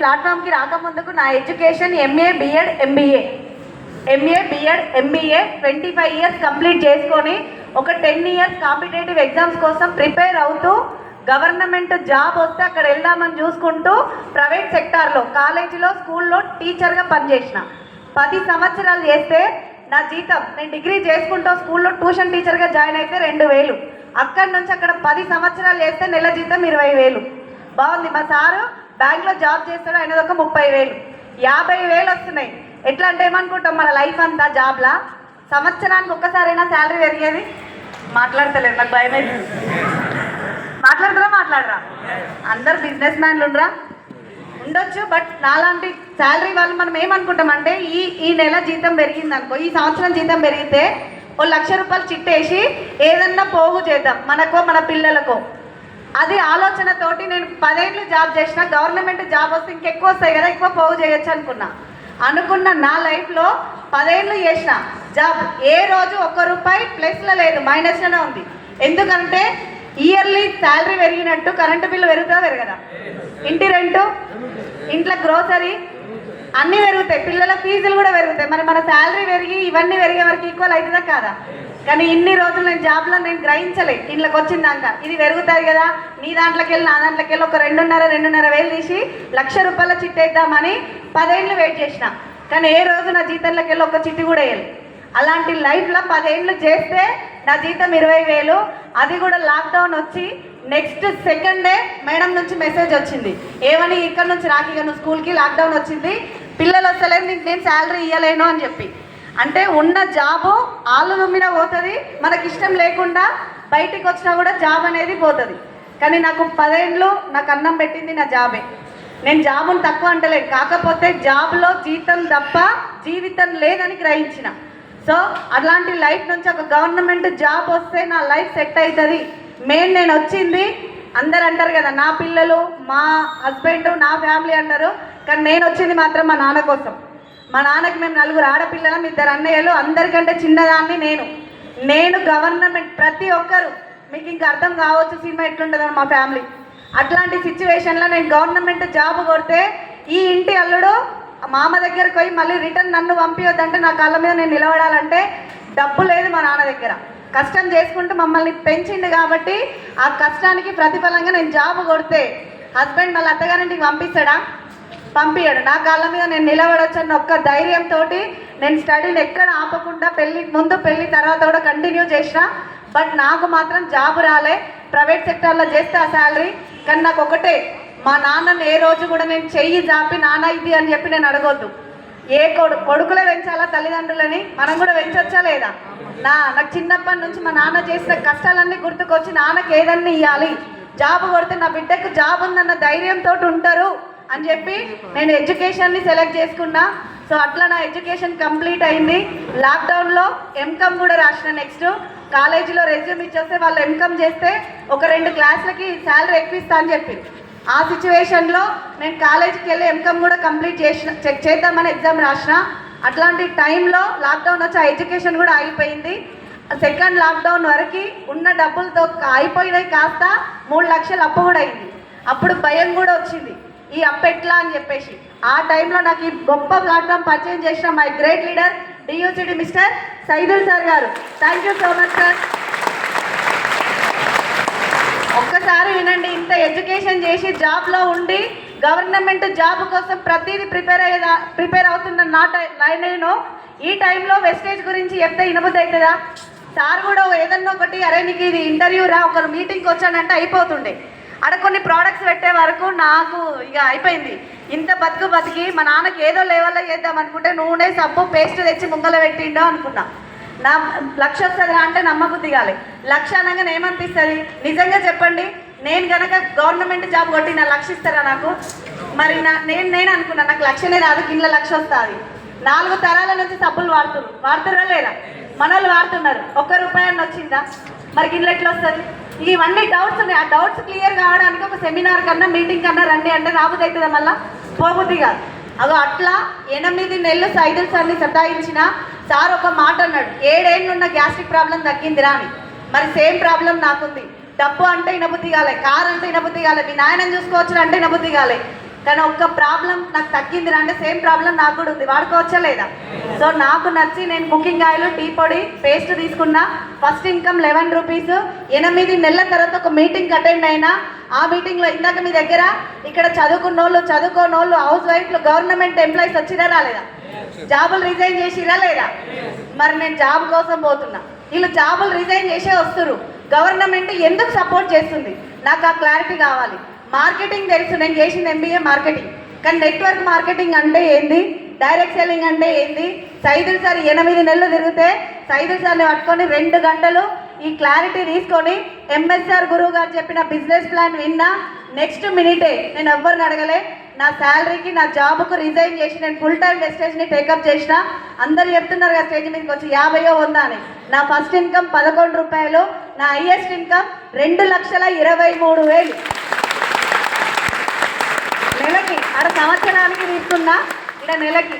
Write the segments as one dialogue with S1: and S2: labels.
S1: ప్లాట్ఫామ్కి రాకముందుకు నా education MA BEd MBA MA BEd MBA twenty five years complete చేసుకొని ఒక టెన్ ఇయర్స్ కాంపిటేటివ్ ఎగ్జామ్స్ కోసం ప్రిపేర్ అవుతూ గవర్నమెంట్ జాబ్ వస్తే అక్కడ వెళ్దామని చూసుకుంటూ ప్రైవేట్ సెక్టార్లో కాలేజీలో స్కూల్లో టీచర్గా పనిచేసిన. పది సంవత్సరాలు చేస్తే నా జీతం నేను డిగ్రీ చేసుకుంటూ స్కూల్లో ట్యూషన్ టీచర్గా జాయిన్ అయితే రెండు వేలు. అక్కడి నుంచి అక్కడ పది సంవత్సరాలు చేస్తే నెల జీతం ఇరవై వేలు. బాగుంది మా సారు? బ్యాంక్లో జాబ్ చేస్తాడు ఆయనది ఒక ముప్పై వేలు యాభై వేలు వస్తున్నాయి. ఎట్లా అంటే ఏమనుకుంటాం మన లైఫ్ అంతా జాబ్లా? సంవత్సరానికి ఒక్కసారైనా శాలరీ పెరిగేది? మాట్లాడతలేదు నాకు భయం మాట్లాడతారా మాట్లాడరా? అందరు బిజినెస్ మ్యాన్లు ఉండరా? ఉండొచ్చు బట్ నాలాంటి శాలరీ వాళ్ళు మనం ఏమనుకుంటాం అంటే ఈ ఈ నెల జీతం పెరిగింది అనుకో ఈ సంవత్సరం జీతం పెరిగితే ఓ లక్ష రూపాయలు చిట్టేసి ఏదన్నా పోగు చేద్దాం మనకో మన పిల్లలకో. అది ఆలోచనతోటి నేను పదేళ్ళు జాబ్ చేసిన గవర్నమెంట్ జాబ్ వస్తే ఇంకెక్కువ వస్తాయి కదా ఎక్కువ పోగు చేయొచ్చు అనుకున్నా. అనుకున్న నా లైఫ్లో పదేళ్ళు చేసిన జాబ్ ఏ రోజు ఒక్క రూపాయి ప్లస్లో లేదు మైనస్లోనే ఉంది. ఎందుకంటే ఇయర్లీ శాలరీ పెరిగినట్టు కరెంటు బిల్లు పెరుగుతుందా పెరగదా. ఇంటి రెంటు ఇంట్లో గ్రోసరీ అన్నీ పెరుగుతాయి. పిల్లల ఫీజులు కూడా పెరుగుతాయి. మరి మన శాలరీ పెరిగి ఇవన్నీ పెరిగే వరకు ఈక్వల్ అవుతుందా కాదా? కానీ ఇన్ని రోజులు నేను జాబ్లో నేను గ్రహించలే. ఇంట్లోకి వచ్చిందాక. ఇది పెరుగుతాయి కదా. నీ దాంట్లోకి వెళ్ళి నా దాంట్లోకి వెళ్ళి ఒక రెండున్నర రెండున్నర వేలు తీసి లక్ష రూపాయల చిట్టేద్దామని పదేళ్ళు వెయిట్ చేసిన. కానీ ఏ రోజు నా జీతంలోకి వెళ్ళి ఒక చిట్టి కూడా వేయాలి. అలాంటి లైఫ్లో పదేళ్ళు చేస్తే నా జీతం ఇరవై వేలు. అది కూడా లాక్డౌన్ వచ్చి నెక్స్ట్ సెకండ్ డే మేడం నుంచి మెసేజ్ వచ్చింది. ఏమని ఇక్కడ నుంచి రాకి నువ్వు స్కూల్కి లాక్డౌన్ వచ్చింది. పిల్లలు వస్తలేదు నీకు నేను శాలరీ ఇవ్వలేను అని చెప్పి. అంటే ఉన్న జాబు ఆలు మీద పోతుంది మనకి ఇష్టం లేకుండా బయటికి వచ్చినా కూడా జాబ్ అనేది పోతుంది. కానీ నాకు పదేళ్ళు నాకు అన్నం పెట్టింది నా జాబే. నేను జాబును తక్కువ అంటలేదు కాకపోతే జాబ్లో జీతం తప్ప జీవితం లేదని గ్రహించిన. సో అలాంటి లైఫ్ నుంచి ఒక గవర్నమెంట్ జాబ్ వస్తే నా లైఫ్ సెట్ అవుతుంది మెయిన్ నేను వచ్చింది అందరు అంటారు కదా నా పిల్లలు మా హస్బెండ్ నా ఫ్యామిలీ అంటారు. కానీ నేను వచ్చింది మాత్రం మా నాన్న కోసం. మా నాన్నకి మేము నలుగురు ఆడపిల్లలం ఇద్దరు అన్నయ్యలు అందరికంటే చిన్నదాన్ని నేను. నేను గవర్నమెంట్ ప్రతి ఒక్కరు. మీకు ఇంకా అర్థం కావచ్చు సినిమా ఎట్లుంటుందని మా ఫ్యామిలీ. అట్లాంటి సిచ్యువేషన్లో నేను గవర్నమెంట్ జాబ్ కొడితే ఈ ఇంటి అల్లుడు మామ దగ్గరకు పోయి మళ్ళీ రిటర్న్ నన్ను పంపించొద్దంటే నా కాళ్ళ మీద నేను నిలబడాలంటే డబ్బు లేదు మా నాన్న దగ్గర. కష్టం చేసుకుంటూ మమ్మల్ని పెంచిండు కాబట్టి ఆ కష్టానికి ప్రతిఫలంగా నేను జాబ్ కొడితే హస్బెండ్ మళ్ళీ అత్తగారింటికి పంపిస్తాడా? పంపించాడు నా కాళ్ళ మీద నేను నిలబడొచ్చని ఒక్క ధైర్యంతో నేను స్టడీని ఎక్కడ ఆపకుండా పెళ్ళి ముందు పెళ్ళి తర్వాత కూడా కంటిన్యూ చేసిన. బట్ నాకు మాత్రం జాబ్ రాలే. ప్రైవేట్ సెక్టార్లో చేస్తే ఆ శాలరీ. కానీ నాకు ఒకటే మా నాన్నని ఏ రోజు కూడా నేను చెయ్యి జాపి నాన్న ఇది అని చెప్పి నేను అడగొద్దు. ఏ కొడు కొడుకులే పెంచాలా తల్లిదండ్రులని? మనం కూడా పెంచొచ్చా లేదా? నా నాకు చిన్నప్పటి నుంచి మా నాన్న చేసిన కష్టాలన్నీ గుర్తుకొచ్చి నాన్నకి ఏదన్నీ ఇవ్వాలి జాబ్ కొడితే నా బిడ్డకు జాబ్ ఉందన్న ధైర్యంతో ఉంటారు. అని చెప్పి నేను ఎడ్యుకేషన్ని సెలెక్ట్ చేసుకున్నా. సో అట్లా నా ఎడ్యుకేషన్ కంప్లీట్ అయింది. లాక్డౌన్లో ఎంకమ్ కూడా రాసిన నెక్స్ట్ కాలేజీలో రెజ్యూమ్ ఇచ్చేస్తే వాళ్ళు ఎంకమ్ చేస్తే ఒక రెండు క్లాసులకి శాలరీ ఎక్కువ అని చెప్పి. ఆ సిచ్యువేషన్లో నేను కాలేజీకి వెళ్ళి ఎంకమ్ కూడా కంప్లీట్ చేసిన చెక్ చేద్దామని ఎగ్జామ్ రాసిన. అట్లాంటి టైంలో లాక్డౌన్ వచ్చి ఆ ఎడ్యుకేషన్ కూడా ఆగిపోయింది. సెకండ్ లాక్డౌన్ వరకు ఉన్న డబ్బులతో అయిపోయినాయి కాస్త మూడు లక్షలు అప్పు కూడా అయింది. అప్పుడు భయం కూడా వచ్చింది. ఈ అప్పెట్లా అని చెప్పేసి. ఆ టైంలో నాకు ఈ గొప్ప ప్లాట్ఫామ్ పరిచయం చేసిన my great leader డియూసిడి mister Saidul sir garu. Thank you so much sir ఒక్కసారి వినండి ఇంత ఎడ్యుకేషన్ చేసి జాబ్లో ఉండి గవర్నమెంట్ జాబ్ కోసం ప్రతిదీ ప్రిపేర్ అయ్యేదా ప్రిపేర్ అవుతున్న నా టై నేను ఈ టైంలో వెస్టేజ్ గురించి చెప్తే వినబుద్ధి అవుతుందా? సార్ కూడా ఏదన్నా ఒకటి అరే నీకు ఇది ఇంటర్వ్యూ రా ఒకరు మీటింగ్కి వచ్చానంటే అయిపోతుండే. అక్కడ కొన్ని ప్రోడక్ట్స్ పెట్టే వరకు నాకు ఇక అయిపోయింది. ఇంత బతుకు బతికి మా నాన్నకి ఏదో లెవెల్లో చేద్దాం అనుకుంటే నూనె సబ్బు పేస్ట్ తెచ్చి ముంగల పెట్టిండో అనుకున్నా. నా లక్ష వస్తుందిరా అంటే నమ్మబుద్ధి కాలే. లక్ష అనగానే ఏమనిపిస్తుంది? నిజంగా చెప్పండి నేను కనుక గవర్నమెంట్ జాబ్ కొట్టి నా లక్ష ఇస్తారా నాకు? మరి నా నేను నేను అనుకున్నా నాకు లక్షనే రాదు కింద లక్ష వస్తుంది. నాలుగు తరాల నుంచి సబ్బులు వాడుతున్నారు. వాడుతురా లేదా? మన వాడుతున్నారు. ఒక్క రూపాయి వచ్చిందా? మరి గిన్నెలు ఎట్లా వస్తుంది? ఇవన్నీ డౌట్స్ ఉన్నాయి. ఆ డౌట్స్ క్లియర్ కావడానికి ఒక సెమినార్ కన్నా మీటింగ్ కన్నా రండి అంటే రాబుద్ది అవుతుందా మళ్ళా? పోబుద్ది కాదు. అగో అట్లా ఎనిమిది నెలలు సైదుల్ సార్ని సతాయించిన సార్ ఒక మాట అన్నాడు. ఏడేళ్ళు ఉన్న గ్యాస్ట్రిక్ ప్రాబ్లం తగ్గిందిరా అని. మరి సేమ్ ప్రాబ్లం నాకుంది. డబ్బు అంటే ఇనబుద్ధి కాలే కారు అంటే ఇనబుద్ధి కాలే మీ నాయనని చూసుకోవచ్చు అంటే ఇనబుద్ధి కాలే. కానీ ఒక్క ప్రాబ్లం నాకు తగ్గింది అంటే సేమ్ ప్రాబ్లం నాకు కూడా ఉంది. వాడుకోవచ్చా లేదా? సో నాకు నచ్చి నేను కుకింగ్ ఆయిల్ టీ పొడి పేస్ట్ తీసుకున్నా. First income eleven rupees. ఎనిమిది నెలల తర్వాత ఒక మీటింగ్ అటెండ్ అయినా. ఆ మీటింగ్లో ఇందాక మీ దగ్గర ఇక్కడ చదువుకున్నోళ్ళు చదువుకోనోళ్ళు హౌస్ వైఫ్లు గవర్నమెంట్ ఎంప్లాయీస్ వచ్చిరా రాలేదా? జాబులు రిజైన్ చేసిరా లేదా? మరి నేను జాబ్ కోసం పోతున్నా. వీళ్ళు జాబులు రిజైన్ చేసే వస్తురు గవర్నమెంట్ ఎందుకు సపోర్ట్ చేస్తుంది? నాకు ఆ క్లారిటీ కావాలి. మార్కెటింగ్ తెలుసు నేను చేసింది ఎంబీఏ మార్కెటింగ్. కానీ నెట్వర్క్ మార్కెటింగ్ అంటే ఏంది? డైరెక్ట్ సెల్లింగ్ అంటే ఏంది? సైదులు సార్ ఎనిమిది నెలలు తిరిగితే సైదులు సార్ని పట్టుకొని రెండు గంటలు ఈ క్లారిటీ తీసుకొని ఎంఎస్ఆర్ గురువు గారు చెప్పిన బిజినెస్ ప్లాన్ విన్నా నెక్స్ట్ మినిటే నేను ఎవ్వరిని అడగలే. నా శాలరీకి నా జాబ్కు రిజైన్ చేసి నేను ఫుల్ టైం వెస్టేజ్ని టేకప్ చేసిన అందరు చెప్తున్నారు కదా స్టేజ్ మీదకి వచ్చి యాభయో వందా అని. నా ఫస్ట్ ఇన్కమ్ పదకొండు రూపాయలు నా హైయెస్ట్ ఇన్కమ్ రెండు లక్షల ఇరవై మూడు వేలు నెలకి అర సంవత్సరానికి తీసుకున్నా ఇక్కడ నెలకి.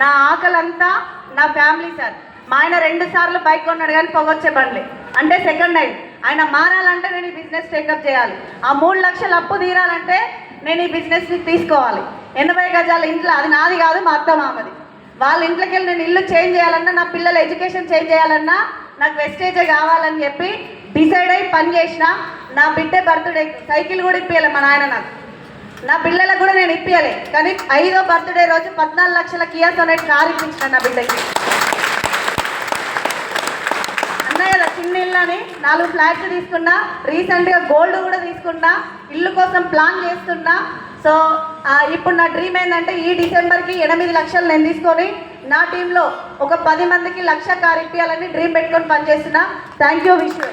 S1: నా ఆకలంతా నా ఫ్యామిలీ సార్. మా ఆయన రెండు సార్లు బైక్ కొన్నాడు కానీ పొగొచ్చే బండ్లే. అంటే సెకండ్ హ్యాండ్ ఆయన మారాలంటే నేను ఈ బిజినెస్ టేకప్ చేయాలి. ఆ మూడు లక్షల అప్పు తీరాలంటే నేను ఈ బిజినెస్ని తీసుకోవాలి. ఎనభై గజాల ఇంట్లో అది నాది కాదు మా అత్త మామది. వాళ్ళ ఇంట్లోకి వెళ్ళి నేను ఇల్లు చేంజ్ చేయాలన్నా నా పిల్లల ఎడ్యుకేషన్ చేంజ్ చేయాలన్నా నాకు వెస్టేజే కావాలని చెప్పి డిసైడ్ అయి పని చేసిన నా బిడ్డ బర్త్డే సైకిల్ కూడా ఇప్పించాలి మా నాయన నాకు. నా పిల్లలకు కూడా నేను ఇప్పియాలి కానీ ఐదో బర్త్డే రోజు పద్నాలుగు లక్షల కియా సొనెట్ కార్ ఇప్పించిన నా బిడ్డకి. అన్నయ్య కదా చిన్న ఇల్లు అని నాలుగు ఫ్లాట్స్ తీసుకున్నా రీసెంట్గా గోల్డ్ కూడా తీసుకున్నా ఇల్లు కోసం ప్లాన్ చేస్తున్నా. సో ఇప్పుడు నా డ్రీమ్ ఏంటంటే ఈ డిసెంబర్కి ఎనిమిది లక్షలు నేను తీసుకొని నా టీంలో ఒక పది మందికి లక్ష కారు ఇప్పించాలని డ్రీమ్ పెట్టుకొని పనిచేస్తున్నా. Thank you Vishnu.